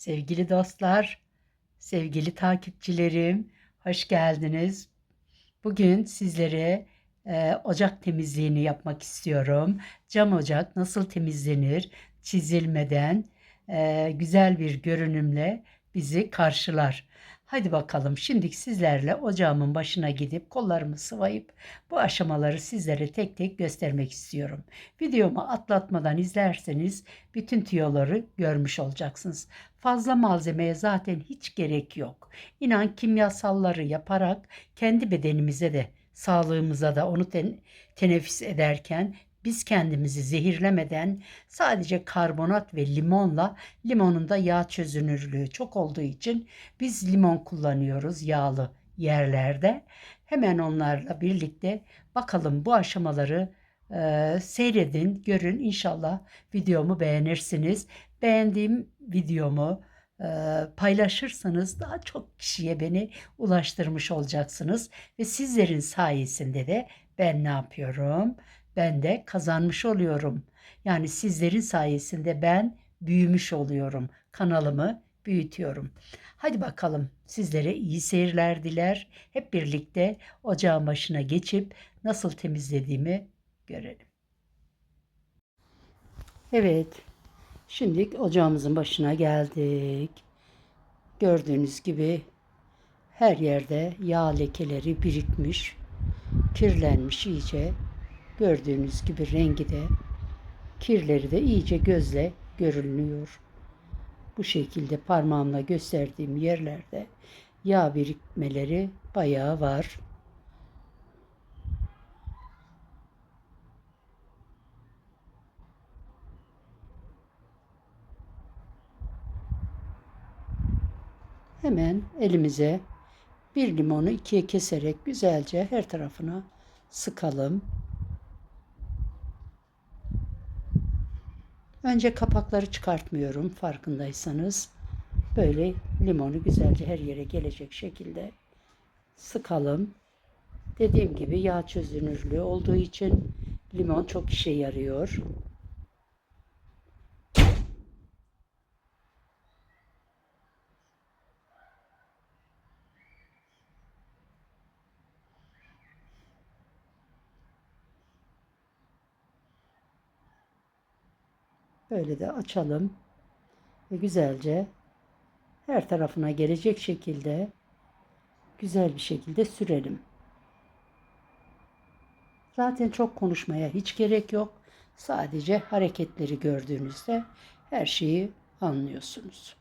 Sevgili dostlar, sevgili takipçilerim, hoş geldiniz. Bugün sizlere e, ocak temizliğini yapmak istiyorum. Cam ocak nasıl temizlenir, çizilmeden e, güzel bir görünümle bizi karşılar. Hadi bakalım şimdi sizlerle ocağımın başına gidip kollarımı sıvayıp bu aşamaları sizlere tek tek göstermek istiyorum. Videomu atlatmadan izlerseniz bütün tüyoları görmüş olacaksınız. Fazla malzemeye zaten hiç gerek yok. İnan kimyasalları yaparak kendi bedenimize de sağlığımıza da onu ten- teneffüs ederken biz kendimizi zehirlemeden sadece karbonat ve limonla limonun da yağ çözünürlüğü çok olduğu için biz limon kullanıyoruz yağlı yerlerde. Hemen onlarla birlikte bakalım bu aşamaları e, seyredin, görün. İnşallah videomu beğenirsiniz. Beğendiğim videomu e, paylaşırsanız daha çok kişiye beni ulaştırmış olacaksınız ve sizlerin sayesinde de ben ne yapıyorum? Ben de kazanmış oluyorum. Yani sizlerin sayesinde ben büyümüş oluyorum. Kanalımı büyütüyorum. Hadi bakalım sizlere iyi seyirler diler. Hep birlikte ocağın başına geçip nasıl temizlediğimi görelim. Evet, şimdi ocağımızın başına geldik. Gördüğünüz gibi her yerde yağ lekeleri birikmiş, kirlenmiş iyice. Gördüğünüz gibi rengi de kirleri de iyice gözle görünüyor. Bu şekilde parmağımla gösterdiğim yerlerde yağ birikmeleri bayağı var. Hemen elimize bir limonu ikiye keserek güzelce her tarafına sıkalım. Önce kapakları çıkartmıyorum farkındaysanız. Böyle limonu güzelce her yere gelecek şekilde sıkalım. Dediğim gibi yağ çözünürlüğü olduğu için limon çok işe yarıyor. Böyle de açalım ve güzelce her tarafına gelecek şekilde güzel bir şekilde sürelim. Zaten çok konuşmaya hiç gerek yok. Sadece hareketleri gördüğünüzde her şeyi anlıyorsunuz.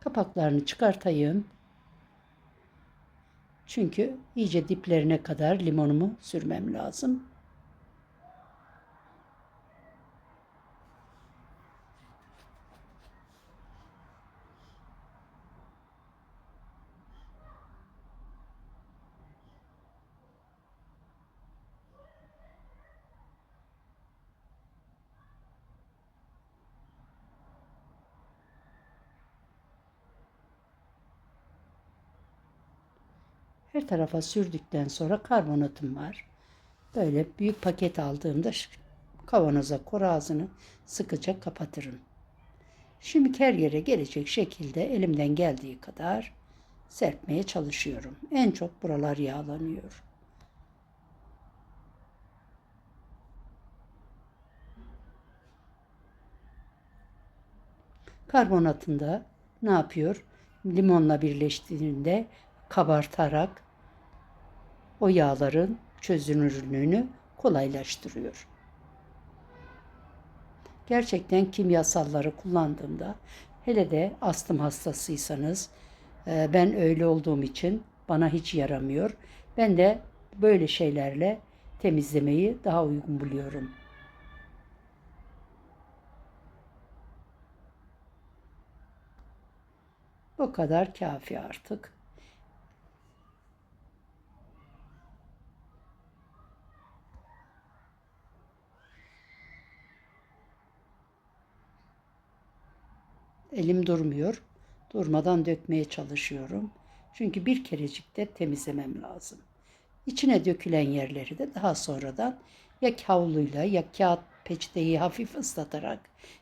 Kapaklarını çıkartayım. Çünkü iyice diplerine kadar limonumu sürmem lazım. Her tarafa sürdükten sonra karbonatım var. Böyle büyük paket aldığımda kavanoza kor ağzını sıkıca kapatırım. Şimdi her yere gelecek şekilde elimden geldiği kadar serpmeye çalışıyorum. En çok buralar yağlanıyor. Karbonatında ne yapıyor? Limonla birleştiğinde kabartarak o yağların çözünürlüğünü kolaylaştırıyor. Gerçekten kimyasalları kullandığımda hele de astım hastasıysanız e, ben öyle olduğum için bana hiç yaramıyor. Ben de böyle şeylerle temizlemeyi daha uygun buluyorum. Bu kadar kafi artık. Elim durmuyor. Durmadan dökmeye çalışıyorum. Çünkü bir kerecikte temizlemem lazım. İçine dökülen yerleri de daha sonradan ya havluyla ya kağıt peçeteyi hafif ıslatarak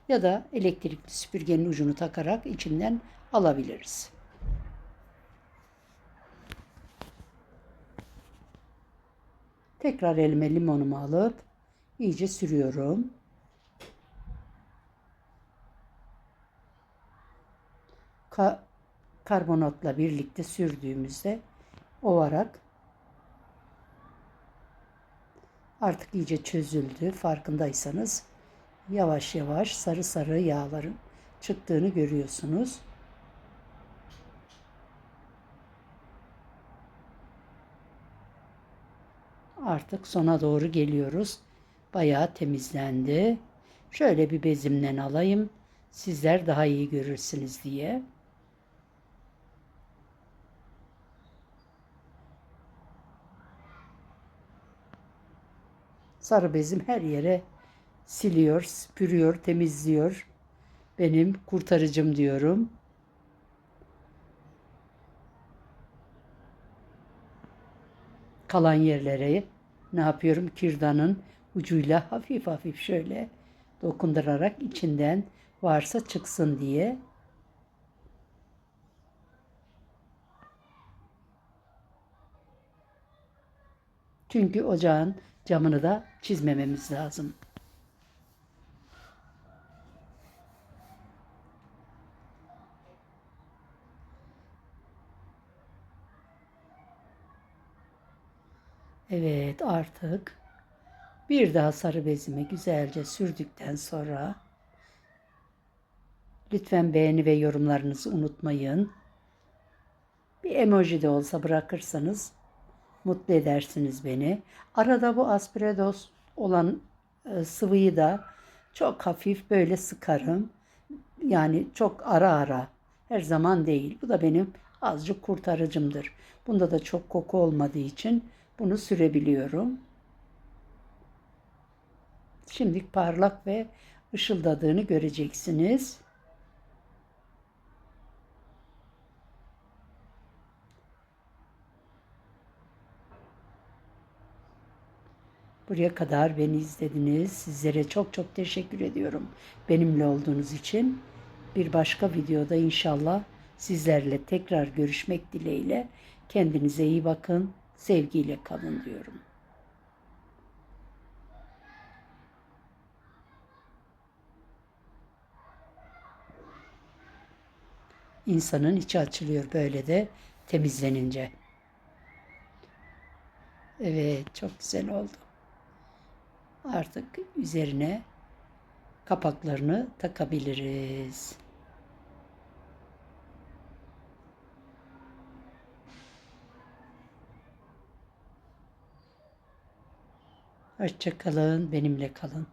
ya da elektrikli süpürgenin ucunu takarak içinden alabiliriz. Tekrar elime limonumu alıp iyice sürüyorum. Ka- karbonatla birlikte sürdüğümüzde ovarak artık iyice çözüldü. Farkındaysanız yavaş yavaş sarı sarı yağların çıktığını görüyorsunuz. Artık sona doğru geliyoruz. Bayağı temizlendi. Şöyle bir bezimden alayım. Sizler daha iyi görürsünüz diye. Sarı bezim her yere siliyor, süpürüyor, temizliyor. Benim kurtarıcım diyorum. Kalan yerlere ne yapıyorum? Kürdanın ucuyla hafif hafif şöyle dokundurarak içinden varsa çıksın diye. Çünkü ocağın camını da çizmememiz lazım. Evet artık bir daha sarı bezimi güzelce sürdükten sonra lütfen beğeni ve yorumlarınızı unutmayın. Bir emoji de olsa bırakırsanız mutlu edersiniz beni. Arada bu aspirados olan e, sıvıyı da çok hafif böyle sıkarım. Yani çok ara ara. Her zaman değil. Bu da benim azıcık kurtarıcımdır. Bunda da çok koku olmadığı için bunu sürebiliyorum. Şimdi parlak ve ışıldadığını göreceksiniz. Buraya kadar beni izlediniz. Sizlere çok çok teşekkür ediyorum. Benimle olduğunuz için. Bir başka videoda inşallah sizlerle tekrar görüşmek dileğiyle. Kendinize iyi bakın. Sevgiyle kalın diyorum. İnsanın içi açılıyor böyle de temizlenince. Evet, çok güzel oldu. Artık üzerine kapaklarını takabiliriz. Hoşçakalın, benimle kalın.